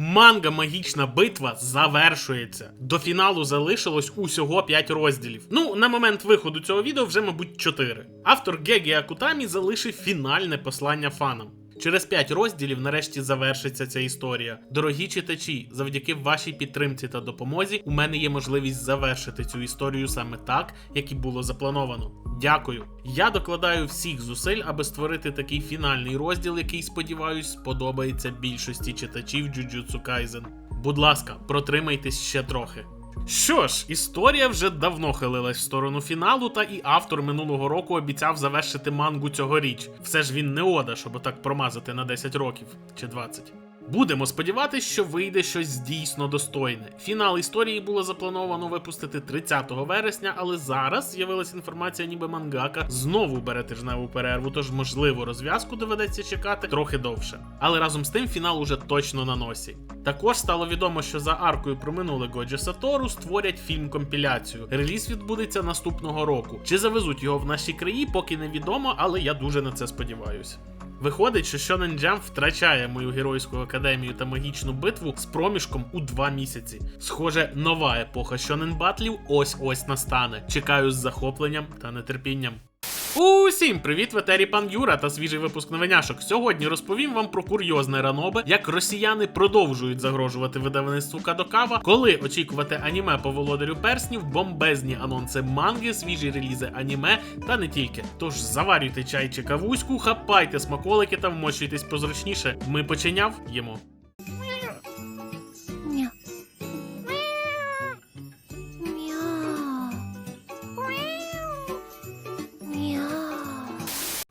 Манга Магічна битва завершується. До фіналу залишилось усього 5 розділів. Ну, на момент виходу цього відео вже, мабуть, 4. Автор Гегі Акутамі залишив фінальне послання фанам. Через 5 розділів нарешті завершиться ця історія. Дорогі читачі, завдяки вашій підтримці та допомозі, у мене є можливість завершити цю історію саме так, як і було заплановано. Дякую. Я докладаю всіх зусиль, аби створити такий фінальний розділ, який, сподіваюсь, сподобається більшості читачів Jujutsu Kaisen. Будь ласка, протримайтесь ще трохи. Що ж, історія вже давно хилилась в сторону фіналу, та і автор минулого року обіцяв завершити мангу цьогоріч. Все ж він не ода, щоб так промазати на 10 років чи 20. Будемо сподіватися, що вийде щось дійсно достойне. Фінал історії було заплановано випустити 30 вересня, але зараз з'явилася інформація, ніби мангака знову бере тижневу перерву, тож можливо розв'язку доведеться чекати трохи довше. Але разом з тим фінал уже точно на носі. Також стало відомо, що за аркою про минуле Годжі Сатору створять фільм-компіляцію. Реліз відбудеться наступного року. Чи завезуть його в наші краї, поки невідомо, але я дуже на це сподіваюся. Виходить, що Shonen Jump втрачає мою геройську академію та магічну битву з проміжком у два місяці. Схоже, нова епоха Shonen батлів ось-ось настане. Чекаю з захопленням та нетерпінням. Усім привіт, в етері пан Юра та свіжий випуск новиняшок. Сьогодні розповім вам про курйозне ранобе, як росіяни продовжують загрожувати видавництву Кадокава, коли очікувати аніме по володарю перснів, бомбезні анонси манги, свіжі релізи аніме та не тільки. Тож заварюйте чай чи кавуську, хапайте смаколики та вмощуйтесь позручніше. Ми починяв їмо.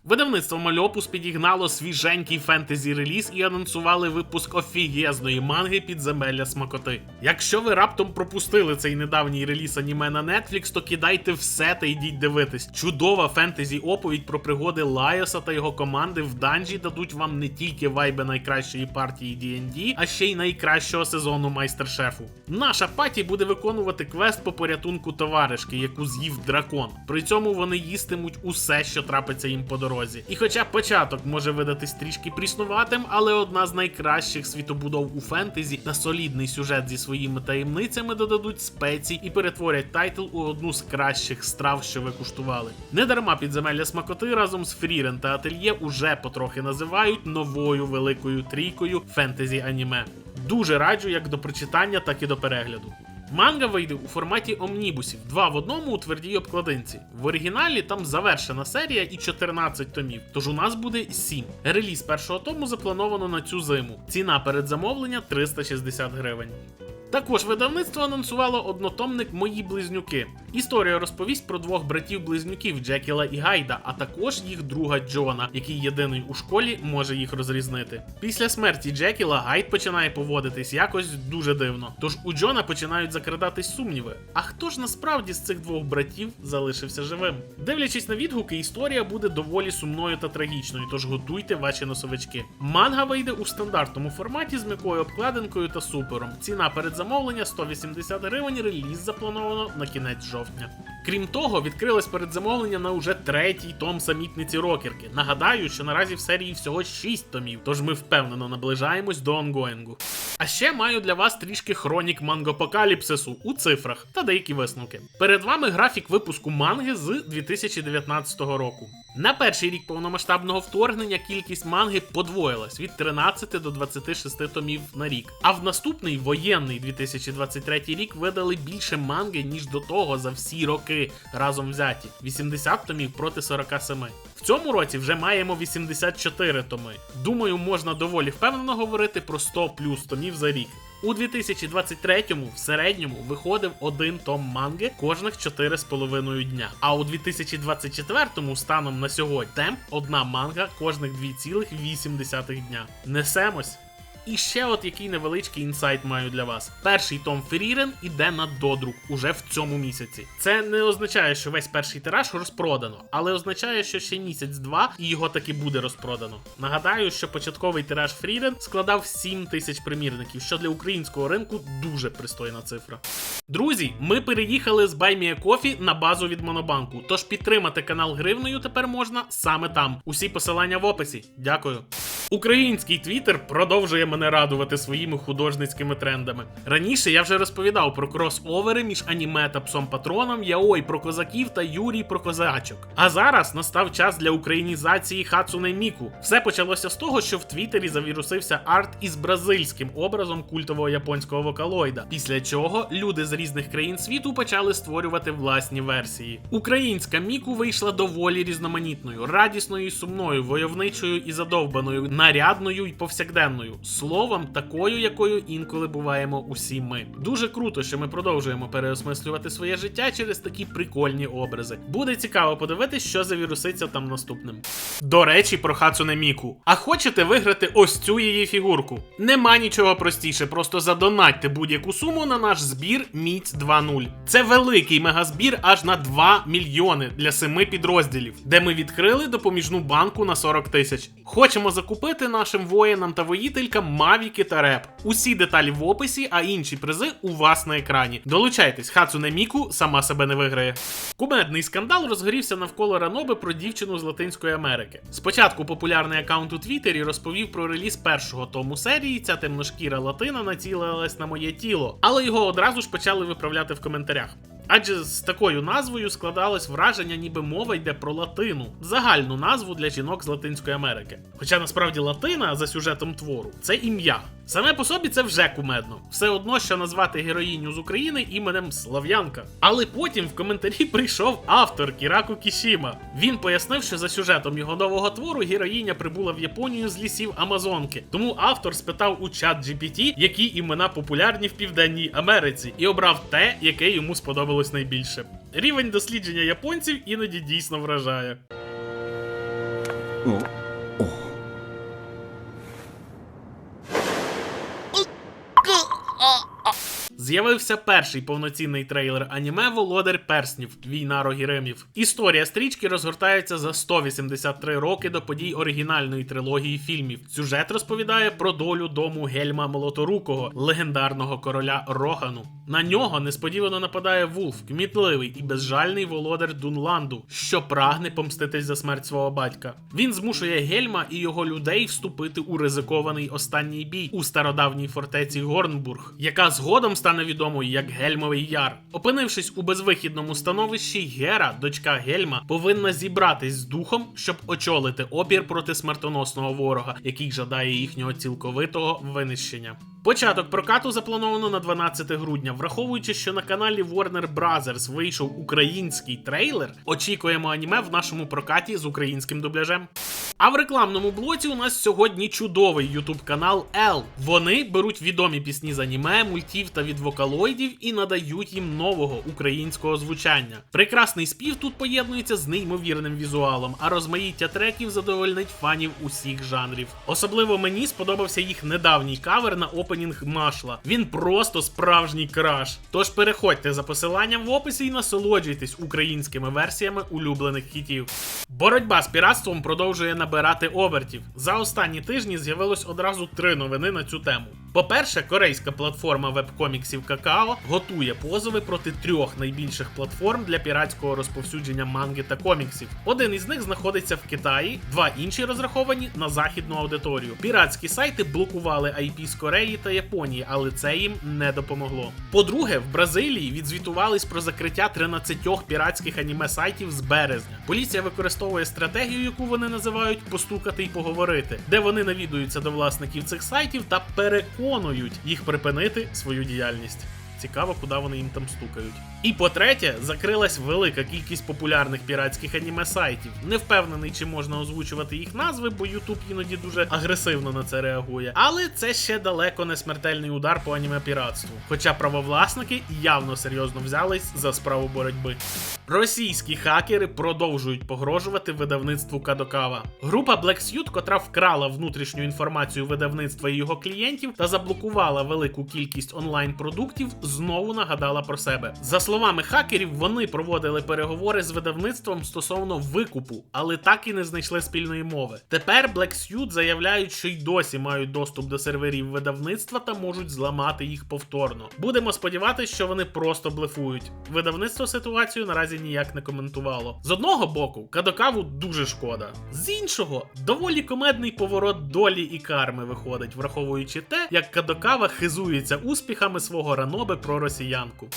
Видавництво Мальопус підігнало свіженький фентезі реліз і анонсували випуск офігезної манги підземелля смакоти. Якщо ви раптом пропустили цей недавній реліз аніме на Netflix, то кидайте все та йдіть дивитись. Чудова фентезі оповідь про пригоди Лайоса та його команди в данжі дадуть вам не тільки вайби найкращої партії D&D, а ще й найкращого сезону майстер-шефу. Наша паті буде виконувати квест по порятунку товаришки, яку з'їв дракон. При цьому вони їстимуть усе, що трапиться їм по дорозі. І хоча початок може видатись трішки пріснуватим, але одна з найкращих світобудов у фентезі та солідний сюжет зі своїми таємницями додадуть спецій і перетворять тайтл у одну з кращих страв, що ви куштували. Недарма підземелля смакоти разом з Фрірен та Ательє уже потрохи називають новою великою трійкою фентезі аніме. Дуже раджу як до прочитання, так і до перегляду. Манга вийде у форматі омнібусів, два в одному у твердій обкладинці. В оригіналі там завершена серія і 14 томів, тож у нас буде 7. Реліз першого тому заплановано на цю зиму. Ціна передзамовлення 360 гривень. Також видавництво анонсувало однотомник Мої близнюки. Історія розповість про двох братів-близнюків Джекіла і Гайда, а також їх друга Джона, який єдиний у школі може їх розрізнити. Після смерті Джекіла Гайд починає поводитись якось дуже дивно. Тож у Джона починають закрадатись сумніви. А хто ж насправді з цих двох братів залишився живим? Дивлячись на відгуки, історія буде доволі сумною та трагічною, тож готуйте ваші носовички. Манга вийде у стандартному форматі з м'якою обкладинкою та супером. Ціна передзамовлення 180 гривень, реліз заплановано на кінець жовтня. Крім того, відкрилось передзамовлення на уже третій том самітниці рокерки. Нагадаю, що наразі в серії всього 6 томів, тож ми впевнено наближаємось до онгоїнгу. А ще маю для вас трішки хронік мангопокаліпсису у цифрах та деякі висновки. Перед вами графік випуску манги з 2019 року. На перший рік повномасштабного вторгнення кількість манги подвоїлась від 13 до 26 томів на рік. А в наступний воєнний 2023 рік видали більше манги, ніж до того за всі роки разом взяті 80 томів проти 47. В цьому році вже маємо 84 томи. Думаю, можна доволі впевнено говорити про 100 плюс томів за рік. У 2023-му в середньому виходив один том манги кожних 4,5 дня. А у 2024-му станом на сьогодні темп одна манга кожних 2,8 дня. Несемось. І ще от який невеличкий інсайт маю для вас. Перший том Фрірен іде на додрук уже в цьому місяці. Це не означає, що весь перший тираж розпродано, але означає, що ще місяць-два і його таки буде розпродано. Нагадаю, що початковий тираж Фрірен складав 7 тисяч примірників, що для українського ринку дуже пристойна цифра. Друзі, ми переїхали з BuyMeACoffee на базу від Монобанку. Тож підтримати канал гривнею тепер можна саме там. Усі посилання в описі. Дякую. Український твіттер продовжує мене радувати своїми художницькими трендами. Раніше я вже розповідав про кросовери між аніме та псом патроном, Яой про козаків та Юрій про козачок. А зараз настав час для українізації Хацуне Міку. Все почалося з того, що в Твіттері завірусився арт із бразильським образом культового японського вокалоїда. Після чого люди з різних країн світу почали створювати власні версії. Українська Міку вийшла доволі різноманітною, радісною і сумною, войовничою і задовбаною, нарядною і повсякденною. Словом, такою, якою інколи буваємо усі ми. Дуже круто, що ми продовжуємо переосмислювати своє життя через такі прикольні образи. Буде цікаво подивитись, що завіруситься там наступним. До речі, про Хацуне Міку. А хочете виграти ось цю її фігурку? Нема нічого простіше, просто задонатьте будь-яку суму на наш збір Міць 2.0. Це великий мегазбір аж на 2 мільйони для семи підрозділів, де ми відкрили допоміжну банку на 40 тисяч. Хочемо закупити нашим воїнам та воїтелькам мавіки та реп. Усі деталі в описі, а інші призи у вас на екрані. Долучайтесь, Хацуне Міку сама себе не виграє. Кумедний скандал розгорівся навколо Раноби про дівчину з Латинської Америки. Спочатку популярний аккаунт у Твіттері розповів про реліз першого тому серії. Ця темношкіра латина націлилась на моє тіло, але його одразу ж почали виправляти в коментарях. Адже з такою назвою складалось враження, ніби мова йде про латину, загальну назву для жінок з Латинської Америки. Хоча насправді латина за сюжетом твору це ім'я. Саме по собі це вже кумедно. Все одно, що назвати героїню з України іменем Слав'янка. Але потім в коментарі прийшов автор Кіраку Кішіма. Він пояснив, що за сюжетом його нового твору героїня прибула в Японію з лісів Амазонки. Тому автор спитав у чат GPT, які імена популярні в Південній Америці, і обрав те, яке йому сподобалось найбільше. Рівень дослідження японців іноді дійсно вражає. З'явився перший повноцінний трейлер аніме Володар Перснів Війна Рогіремів. Історія стрічки розгортається за 183 роки до подій оригінальної трилогії фільмів. Сюжет розповідає про долю дому Гельма Молоторукого, легендарного короля Рогану. На нього несподівано нападає Вулф, кмітливий і безжальний володар Дунланду, що прагне помститись за смерть свого батька. Він змушує Гельма і його людей вступити у ризикований останній бій у стародавній фортеці Горнбург, яка згодом стане відомою як Гельмовий Яр. Опинившись у безвихідному становищі, Гера, дочка Гельма, повинна зібратись з духом, щоб очолити опір проти смертоносного ворога, який жадає їхнього цілковитого винищення. Початок прокату заплановано на 12 грудня. Враховуючи, що на каналі Warner Brothers вийшов український трейлер, очікуємо аніме в нашому прокаті з українським дубляжем. А в рекламному блоці у нас сьогодні чудовий ютуб канал L. Вони беруть відомі пісні з аніме, мультів та від вокалоїдів і надають їм нового українського звучання. Прекрасний спів тут поєднується з неймовірним візуалом, а розмаїття треків задовольнить фанів усіх жанрів. Особливо мені сподобався їх недавній кавер на опенінг Машла. Він просто справжній краш. Тож переходьте за посиланням в описі і насолоджуйтесь українськими версіями улюблених хітів. Боротьба з піратством продовжує набирати обертів. За останні тижні з'явилось одразу три новини на цю тему. По-перше, корейська платформа веб-коміксів Какао готує позови проти трьох найбільших платформ для піратського розповсюдження манги та коміксів. Один із них знаходиться в Китаї, два інші розраховані на західну аудиторію. Піратські сайти блокували IP з Кореї та Японії, але це їм не допомогло. По-друге, в Бразилії відзвітувались про закриття 13 піратських аніме сайтів з березня. Поліція використовує стратегію, яку вони називають постукати й поговорити, де вони навідуються до власників цих сайтів та переконують їх припинити свою діяльність. Цікаво, куди вони їм там стукають. І по-третє, закрилась велика кількість популярних піратських аніме сайтів. Не впевнений, чи можна озвучувати їх назви, бо Ютуб іноді дуже агресивно на це реагує. Але це ще далеко не смертельний удар по аніме піратству. Хоча правовласники явно серйозно взялись за справу боротьби. Російські хакери продовжують погрожувати видавництву Кадокава. Група Black Suit, котра вкрала внутрішню інформацію видавництва і його клієнтів та заблокувала велику кількість онлайн-продуктів, знову нагадала про себе. За словами хакерів, вони проводили переговори з видавництвом стосовно викупу, але так і не знайшли спільної мови. Тепер Black Suit заявляють, що й досі мають доступ до серверів видавництва та можуть зламати їх повторно. Будемо сподіватися, що вони просто блефують. Видавництво ситуацію наразі ніяк не коментувало. З одного боку, Кадокаву дуже шкода. З іншого, доволі комедний поворот долі і карми виходить, враховуючи те, як Кадокава хизується успіхами свого ранобе про росіянку.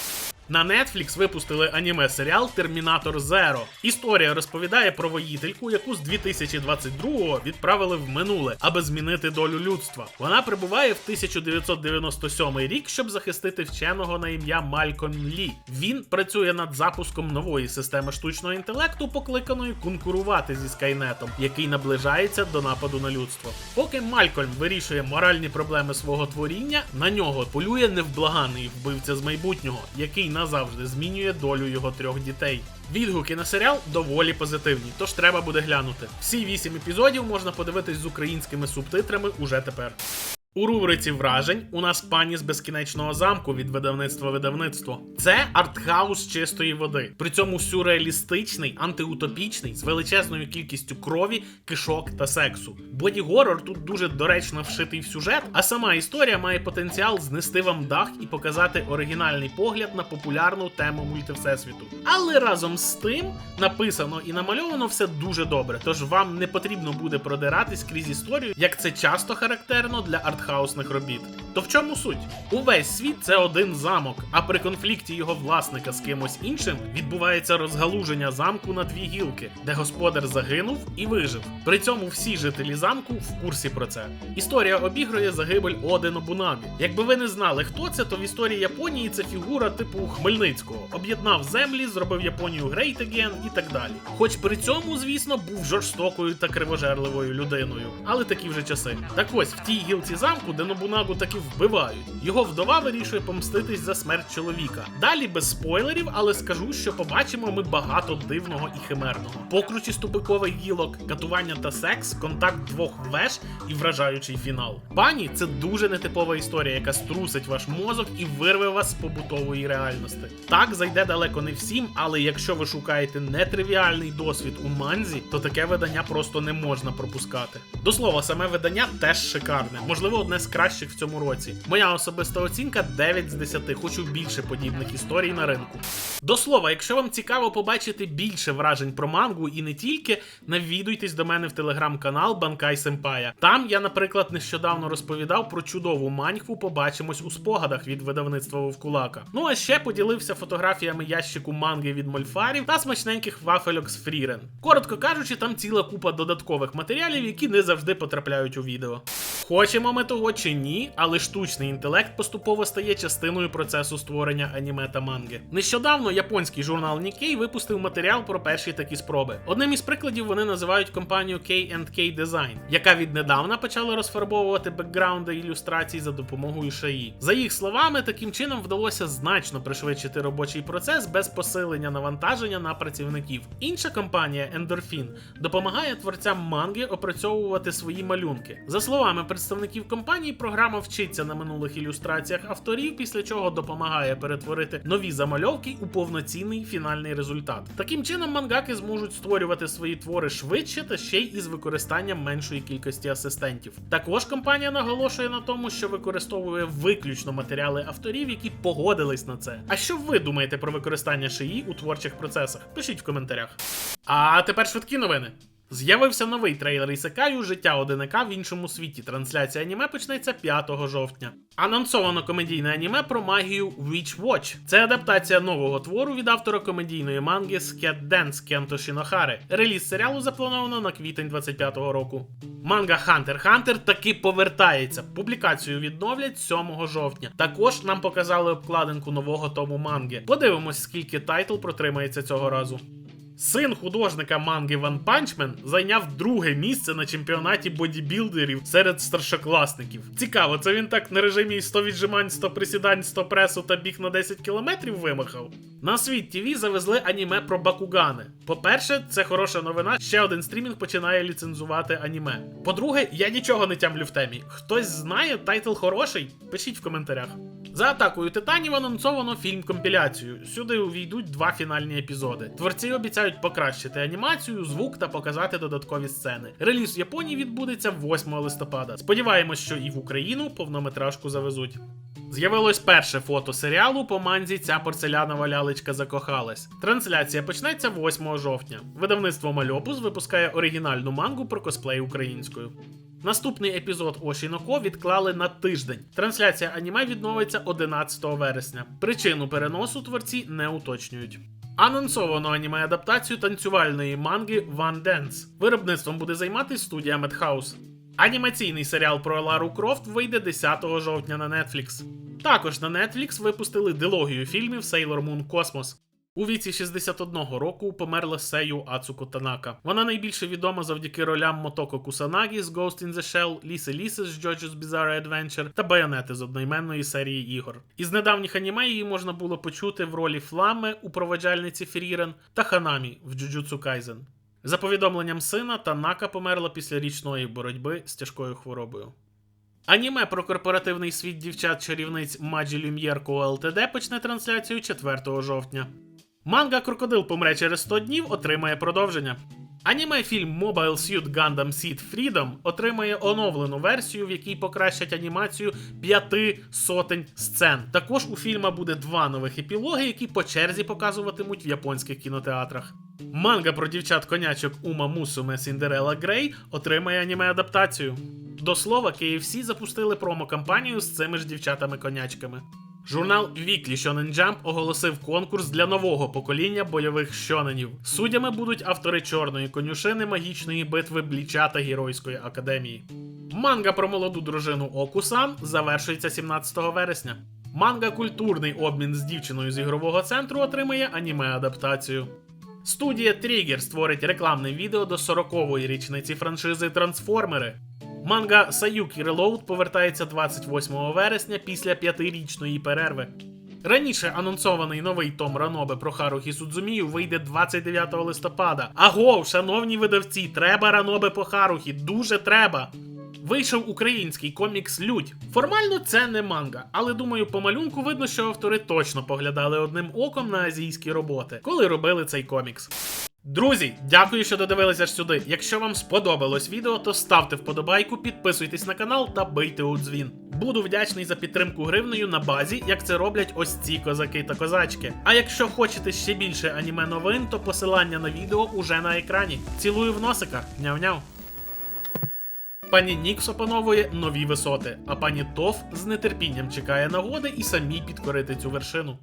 На Netflix випустили аніме-серіал Термінатор Зеро. Історія розповідає про воїтельку, яку з 2022-го відправили в минуле, аби змінити долю людства. Вона прибуває в 1997 рік, щоб захистити вченого на ім'я Малькольм Лі. Він працює над запуском нової системи штучного інтелекту, покликаної конкурувати зі Скайнетом, який наближається до нападу на людство. Поки Малькольм вирішує моральні проблеми свого творіння, на нього полює невблаганий вбивця з майбутнього, який назавжди змінює долю його трьох дітей. Відгуки на серіал доволі позитивні, тож треба буде глянути. Всі вісім епізодів можна подивитись з українськими субтитрами уже тепер. У рубриці вражень у нас пані з безкінечного замку від видавництва видавництво. Це артхаус чистої води. При цьому сюрреалістичний, антиутопічний, з величезною кількістю крові, кишок та сексу. Боді-горор тут дуже доречно вшитий в сюжет, а сама історія має потенціал знести вам дах і показати оригінальний погляд на популярну тему мультивсесвіту. Але разом з тим написано і намальовано все дуже добре, тож вам не потрібно буде продиратись крізь історію, як це часто характерно для артхаусних робіт. То в чому суть? Увесь світ це один замок, а при конфлікті його власника з кимось іншим відбувається розгалуження замку на дві гілки, де господар загинув і вижив. При цьому всі жителі замку в курсі про це. Історія обігрує загибель Оди Нобунамі. Якби ви не знали, хто це, то в історії Японії це фігура типу Хмельницького. Об'єднав землі, зробив Японію Great Again і так далі. Хоч при цьому, звісно, був жорстокою та кривожерливою людиною. Але такі вже часи. Так ось в тій гілці замку, де Нобунагу таки вбивають. Його вдова вирішує помститись за смерть чоловіка. Далі без спойлерів, але скажу, що побачимо ми багато дивного і химерного. Покручі ступикових гілок, катування та секс, контакт двох веж і вражаючий фінал. Пані це дуже нетипова історія, яка струсить ваш мозок і вирве вас з побутової реальності. Так зайде далеко не всім, але якщо ви шукаєте нетривіальний досвід у манзі, то таке видання просто не можна пропускати. До слова, саме видання теж шикарне, можливо, одне з кращих в цьому році. Моя особиста оцінка 9 з 10, хочу більше подібних історій на ринку. До слова, якщо вам цікаво побачити більше вражень про мангу і не тільки, навідуйтесь до мене в телеграм-канал Банкай Сенпая. Там я, наприклад, нещодавно розповідав про чудову маньхву Побачимось у спогадах від видавництва Вовкулака. Ну а ще поділився фотографіями ящику манги від мольфарів та смачненьких вафельок з Фрірен. Коротко кажучи, там ціла купа додаткових матеріалів, які не завжди потрапляють у відео. Хочемо ми того чи ні, але штучний інтелект поступово стає частиною процесу створення аніме та манги. Нещодавно японський журнал Nikkei випустив матеріал про перші такі спроби. Одним із прикладів вони називають компанію K&K Design, яка віднедавна почала розфарбовувати бекграунди ілюстрацій за допомогою шаї. За їх словами, таким чином вдалося значно пришвидшити робочий процес без посилення навантаження на працівників. Інша компанія Endorphin допомагає творцям манги опрацьовувати свої малюнки. За словами представників компанії, програма вчиться на минулих ілюстраціях авторів, після чого допомагає перетворити нові замальовки у повноцінний фінальний результат. Таким чином, мангаки зможуть створювати свої твори швидше та ще й із використанням меншої кількості асистентів. Також компанія наголошує на тому, що використовує виключно матеріали авторів, які погодились на це. А що ви думаєте про використання шиї у творчих процесах? Пишіть в коментарях. А тепер швидкі новини. З'явився новий трейлер Ісекаю Життя одиника в іншому світі. Трансляція аніме почнеться 5 жовтня. Анонсовано комедійне аніме про магію Witch Watch. Це адаптація нового твору від автора комедійної манги Scat Dance Кенто Шінохари. Реліз серіалу заплановано на квітень 25-го року. Манга Hunter Hunter таки повертається. Публікацію відновлять 7 жовтня. Також нам показали обкладинку нового тому манги. Подивимось, скільки тайтл протримається цього разу. Син художника манги One Punch зайняв друге місце на чемпіонаті бодібілдерів серед старшокласників. Цікаво, це він так на режимі 100 віджимань, 100 присідань, 100 пресу та біг на 10 кілометрів вимахав. На світ ТВ завезли аніме про бакугани. По-перше, це хороша новина. Ще один стрімінг починає ліцензувати аніме. По-друге, я нічого не тямлю в темі. Хтось знає, тайтл хороший? Пишіть в коментарях. За атакою титанів анонсовано фільм-компіляцію. Сюди увійдуть два фінальні епізоди. Творці обіцяють покращити анімацію, звук та показати додаткові сцени. Реліз в Японії відбудеться 8 листопада. Сподіваємось, що і в Україну повнометражку завезуть. З'явилось перше фото серіалу по манзі Ця порцелянова лялечка закохалась. Трансляція почнеться 8 жовтня. Видавництво Мальопус випускає оригінальну мангу про косплей українською. Наступний епізод Ошіноко відклали на тиждень. Трансляція аніме відновиться 11 вересня. Причину переносу творці не уточнюють. Анонсовано аніме адаптацію танцювальної манги One Dance. Виробництвом буде займатися студія Madhouse. Анімаційний серіал про Лару Крофт вийде 10 жовтня на Netflix. Також на Netflix випустили дилогію фільмів Sailor Moon Cosmos. У віці 61 року померла Сею Ацуко Танака. Вона найбільше відома завдяки ролям Мотоко Кусанагі з Ghost in the Shell, Ліси Ліси з JoJo's Bizarre Adventure та Байонети з одноіменної серії ігор. Із недавніх аніме її можна було почути в ролі Флами у проводжальниці Фрірен та Ханамі в Jujutsu Kaisen. За повідомленням сина, Танака померла після річної боротьби з тяжкою хворобою. Аніме про корпоративний світ дівчат-чарівниць Маджі Люм'єрко ЛТД почне трансляцію 4 жовтня. Манга Крокодил помре через 100 днів отримає продовження. Аніме фільм Mobile Suit Gundam Seed Freedom отримає оновлену версію, в якій покращать анімацію п'яти сотень сцен. Також у фільма буде два нових епілоги, які по черзі показуватимуть в японських кінотеатрах. Манга про дівчат конячок Ума Мусуме Сіндерела Грей отримає аніме адаптацію. До слова, KFC запустили промо-кампанію з цими ж дівчатами-конячками. Журнал Weekly Shonen Jump оголосив конкурс для нового покоління бойових щоненів. Суддями будуть автори чорної конюшини, магічної битви Бліча та Геройської академії. Манга про молоду дружину Окусан завершується 17 вересня. Манга Культурний обмін з дівчиною з ігрового центру отримає аніме-адаптацію. Студія Trigger створить рекламне відео до 40-ї річниці франшизи Трансформери. Манга Саюкі Reload повертається 28 вересня після п'ятирічної перерви. Раніше анонсований новий том Ранобе про Харухі Судзумію вийде 29 листопада. Агов, шановні видавці, треба Ранобе по Харухі, дуже треба. Вийшов український комікс Людь. Формально це не манга, але думаю, по малюнку видно, що автори точно поглядали одним оком на азійські роботи, коли робили цей комікс. Друзі, дякую, що додивилися сюди. Якщо вам сподобалось відео, то ставте вподобайку, підписуйтесь на канал та бийте у дзвін. Буду вдячний за підтримку гривнею на базі, як це роблять ось ці козаки та козачки. А якщо хочете ще більше аніме новин, то посилання на відео уже на екрані. Цілую в носика, няв-няв. Пані Нікс опановує нові висоти, а пані Тоф з нетерпінням чекає нагоди і самі підкорити цю вершину.